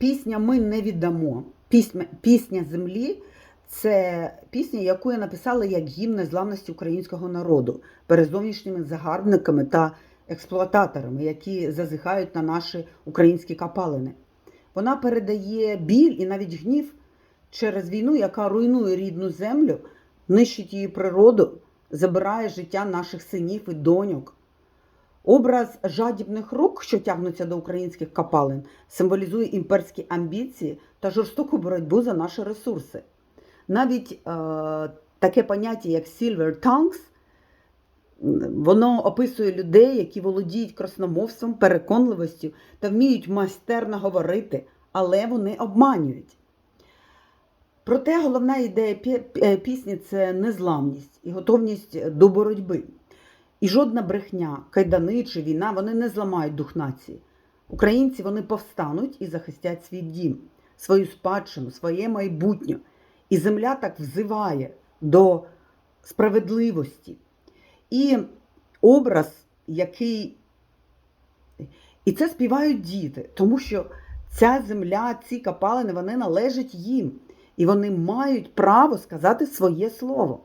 Пісня Ми не віддамо. Пісня, пісня землі це пісня, яку я написала як гімн незламності українського народу перед зовнішніми загарбниками та експлуататорами, які зазихають на наші українські капалини. Вона передає біль і навіть гнів через війну, яка руйнує рідну землю, нищить її природу, забирає життя наших синів і доньок. Образ жадібних рук, що тягнуться до українських капалин, символізує імперські амбіції та жорстоку боротьбу за наші ресурси. Навіть е, таке поняття, як silver tongues, воно описує людей, які володіють красномовством, переконливостю та вміють майстерно говорити, але вони обманюють. Проте головна ідея е, пісні це незламність і готовність до боротьби. І жодна брехня, кайдани чи війна вони не зламають дух нації. Українці вони повстануть і захистять свій дім, свою спадщину, своє майбутнє. І земля так взиває до справедливості. І образ, який. І це співають діти, тому що ця земля, ці капалини, вони належать їм. І вони мають право сказати своє слово.